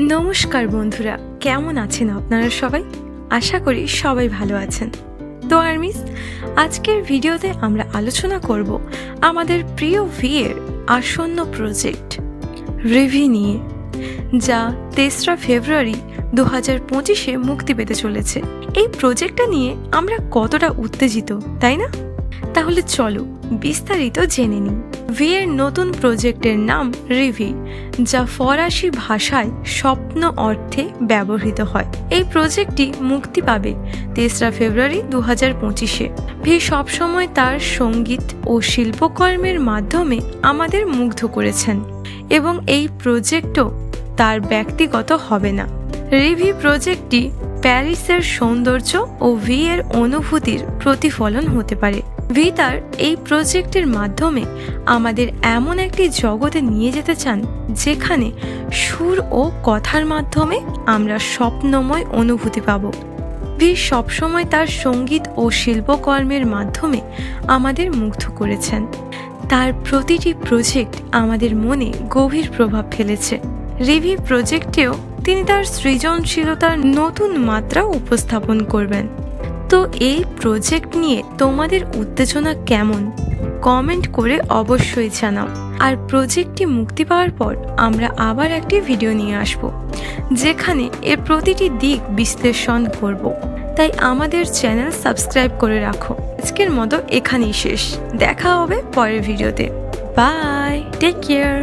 নমস্কার বন্ধুরা, কেমন আছেন আপনারা সবাই? আশা করি সবাই ভালো আছেন। তো আর মিস, আজকের ভিডিওতে আমরা আলোচনা করব আমাদের প্রিয় ভিয়ের আসন্ন প্রজেক্ট রিভি নিয়ে, যা তেসরা ফেব্রুয়ারি দু হাজার পঁচিশে মুক্তি পেতে চলেছে। এই প্রজেক্টটা নিয়ে আমরা কতটা উত্তেজিত, তাই না? তাহলে চলো, বিস্তারিত জেনে নিই। ভিয়ের নতুন প্রজেক্টের নাম রিভি, যা ফরাসি ভাষায় স্বপ্ন অর্থে ব্যবহৃত হয়। এই প্রজেক্টটি মুক্তি পাবে তেসরা ফেব্রুয়ারি দু হাজার পঁচিশে। ভি সবসময় তার সংগীত ও শিল্পকর্মের মাধ্যমে আমাদের মুগ্ধ করেছেন এবং এই প্রজেক্টও তার ব্যক্তিগত হবে না। রিভি প্রজেক্টটি প্যারিসের সৌন্দর্য ও ভি এর অনুভূতির প্রতিফলন হতে পারে। ভি তার এই প্রজেক্টের মাধ্যমে আমাদের এমন একটি জগতে নিয়ে যেতে চান, যেখানে সুর ও কথার মাধ্যমে আমরা স্বপ্নময় অনুভূতি পাব। ভি সবসময় তার সংগীত ও শিল্পকর্মের মাধ্যমে আমাদের মুগ্ধ করেছেন। তার প্রতিটি প্রজেক্ট আমাদের মনে গভীর প্রভাব ফেলেছে। রিভি প্রজেক্টেও তিনি তার সৃজনশীলতার নতুন মাত্রা উপস্থাপন করবেন। তো এই প্রজেক্ট নিয়ে তোমাদের উত্তেজনা কেমন? কমেন্ট করে অবশ্যই জানাও। আর প্রজেক্টটি মুক্তি পাওয়ার পর আমরা আবার একটি ভিডিও নিয়ে আসব, যেখানে এর প্রতিটি দিক বিশ্লেষণ করব। তাই আমাদের চ্যানেল সাবস্ক্রাইব করে রাখো। আজকের মতো এখানেই শেষ। দেখা হবে পরের ভিডিওতে বাই টেক কেয়ার